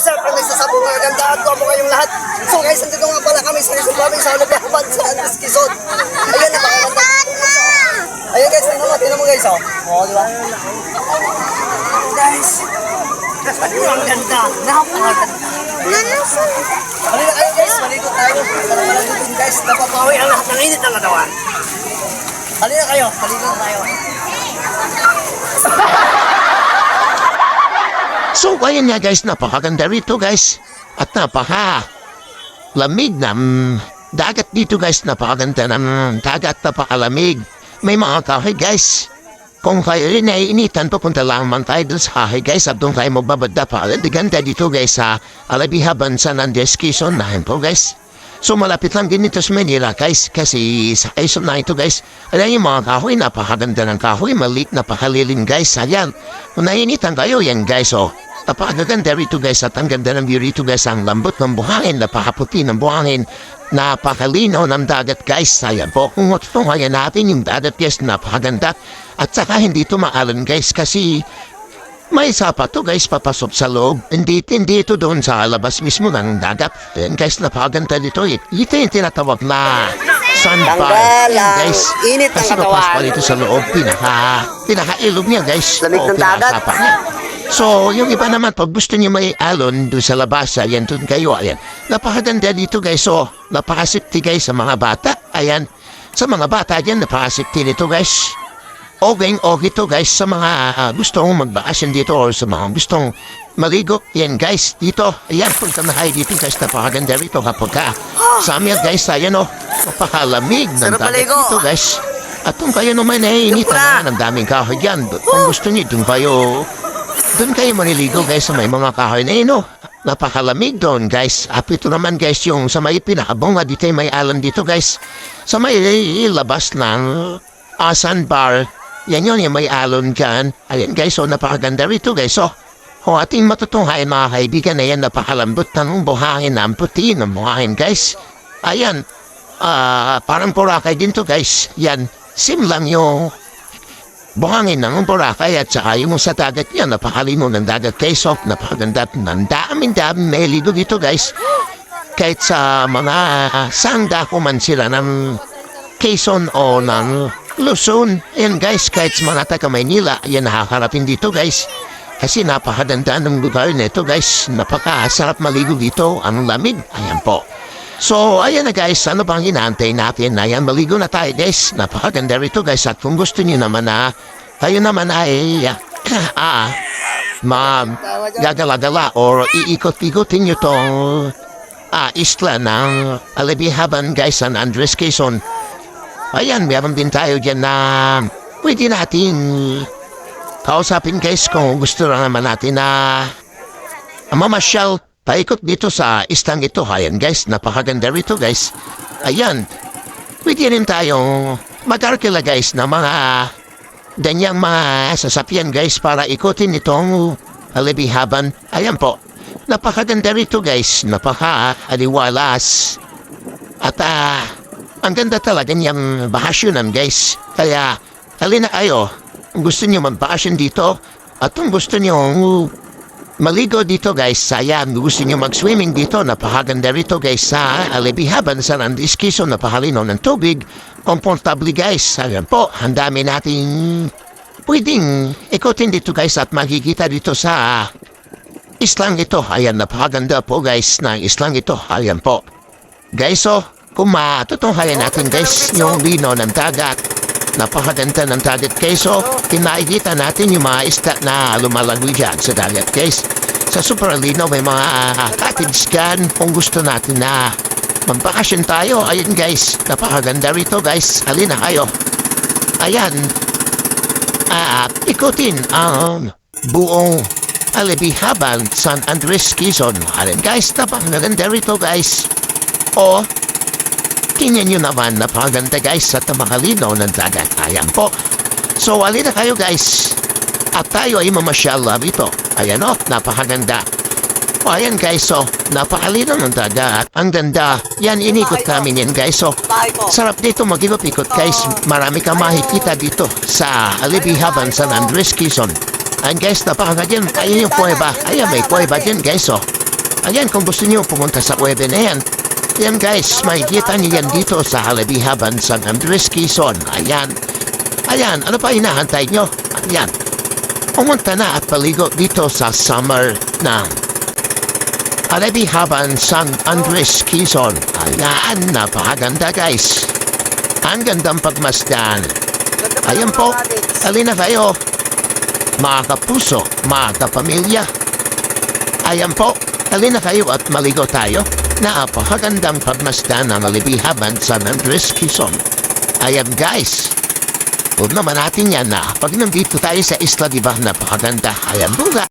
sir, kung nagsasabong ng kagandahan ko mo kayong lahat. So guys, nandito nga pala kami sa Quezon Province sa Habad sa Andres Quezon. Ayan, napakaganda. Ayan guys, tingnan mo, tingnan mo guys, oh. Oo, di ba? Guys, ang ganda. Napakaganda. Halika kayo guys, maligo tayo. Para malagutin guys, napapawi ang lahat ng init ng katawan. Halika kayo, maligo tayo. So, ayan nga guys, napakaganda rito guys. At napaka lamig na mm, dagat dito guys. Napakaganda ng dagat, napakalamig. May mga kahoy guys. Kung kayo rin ay initan, pupunta lamang tayo dun sa kahoy guys. At doon kayo magbabada pa. Ganda dito guys sa Alabihaban, San Andres, Quezon. Nahin po guys. So malapit lang din ito sa Manila guys kasi sa Quezon na ito guys. Ayan yung mga kahoy, napakaganda ng kahoy, maliit, napakalilim guys. Ayan, kung nainitan kayo yan guys oh. Napakaganda rito guys at ang ganda ng view rito guys. Ang lambot ng buhangin, napakaputi ng buhangin. Napakalinaw ng dagat guys. Ayan po, kung tutungayan natin yung dagat guys, napakaganda. At saka hindi ito maalan guys kasi may sapa to guys papasok sa loob. Hindi, hindi ito doon sa labas mismo ng dagat. Yan guys, napakaganda dito. eh. Ito yung tinatawag na ang guys. init Kasi papasok pa dito sa loob, pinaka, pinaka ilog niya guys. Lamig O, ng dagat. niya. So, yung iba naman, pag gusto niyo may alon doon sa labas, ayan, doon kayo, ayan. Napakaganda dito guys, so, napakasipti guys sa mga bata, ayan. Sa mga bata dyan, napakasipti nito guys. Okay, okay to guys sa mga ah, gustong magbakasyon dito or sa mga gustong maligo. Yan guys, dito. Ayan, punta na kayo dito guys. Napakaganda rito kapag ka. Sa amin guys, ayan o. Napakalamig ng Sarap dagat maligo. dito guys. At kung kayo naman ay initan Tempura. na ng daming kahoy dyan. Kung gusto niyo, doon kayo doon kayo maniligo guys sa may mga kahoy na oh. Napakalamig doon guys. At ito naman guys yung sa may pinakabunga dito ay may alam dito guys. Sa may labas ng uh, sandbar. Yan yun yung may alon dyan. Ayan guys, so napakaganda rito guys. So, o ating matutunghayan mga kaibigan na yan napakalambot ng buhangin ng puti ng buhangin guys. Ayan, ah parang Boracay din to guys. Yan, sim lang yung buhangin ng Boracay at saka yung sa dagat niya, napakalino ng dagat kay Soft, napakaganda ng daming daming meligo dito guys. Kahit sa mga sangda ko man sila ng Quezon o ng Luzon. Ayan guys, kahit sa mga taga Maynila, yan nakakarapin dito guys. Kasi napakaganda ng lugar nito guys. Napakasarap maligo dito. Ang lamig. Ayan po. So, ayan na guys, ano bang inaantay natin? Ayan, maligo na tayo guys. Napakaganda rito guys. At kung gusto niyo naman na, kayo naman ay, ah, ma, gagala-gala or iikot-ikotin niyo tong ah, isla ng Alibihaban guys, San Andres Quezon. Ayan, meron din tayo dyan na pwede natin kausapin guys kung gusto na naman natin na mamasyal paikot dito sa istang ito. Ayan guys, napakaganda rito guys. Ayan, pwede rin tayong magarkila guys na mga ganyang mga sasapyan guys para ikutin itong alibihaban. Ayan po, napakaganda rito guys, napaka-aliwalas. At ah, ang ganda talaga niyang bahasyonan guys. Kaya, halina kayo. Gusto niyo magbakasyon dito, at kung gusto niyo maligo dito guys, sayang. Gusto niyo mag-swimming dito, napakaganda rito guys sa Alibihaban sa Andis Quezon, napakalinaw ng tubig. Komportable guys. Ayan po, ang dami nating pwedeng ikutin dito guys at makikita dito sa islang ito. Ayan, napakaganda po guys ng islang ito. Ayan po. Guys, oh, kung matutunghayan natin guys yung lino ng dagat, napakaganda ng dagat guys, oh, kinakikita natin yung mga isda na lumalangoy dyan sa dagat guys. Sa super lino may mga uh, cottage dyan kung gusto natin na magbakasyon tayo. Ayun guys, napakaganda rito guys. Halina kayo. Ayan. Ah, ikutin ang buong Alibihaban San Andres Quezon. Alin guys, napakaganda rito guys. O, tingnan nyo naman, napakaganda guys at makalinaw ng dagat. Ayan po. So, alin na kayo guys. At tayo ay mamasyal rito. Ayan o, napakaganda. O, ayan guys, so, napakalinaw ng dagat. Ang ganda. Yan, inikot namin yan guys. So, ko. Sarap dito mag-ikot-ikot guys. Marami ka makikita dito sa Alibihaban San Andres Quezon. Ayan guys, napakaganda. Ayun yung kuweba. Ayan, may kuweba din guys oh. Ayan, kung gusto niyo pumunta sa web na yan. Ayan guys, makikita niyo yan dito sa Halabihaban San Andres, Quezon. Ayan. Ayan, ano pa hinahantay nyo? Ayan. Pumunta na at paligo dito sa summer na Halabihaban San Andres, Quezon. Ayan, napakaganda guys. Ang gandang pagmasdan. Ayan po, alina kayo. Mga kapuso, mga kapamilya. Ayan po, alina kayo at maligo tayo. Napakagandang pagmasdan ng Halabihaban San Andres, Quezon. Ayan guys. Huwag naman natin yan na pag nandito tayo sa isla, di ba, napakaganda. Ayan bunga.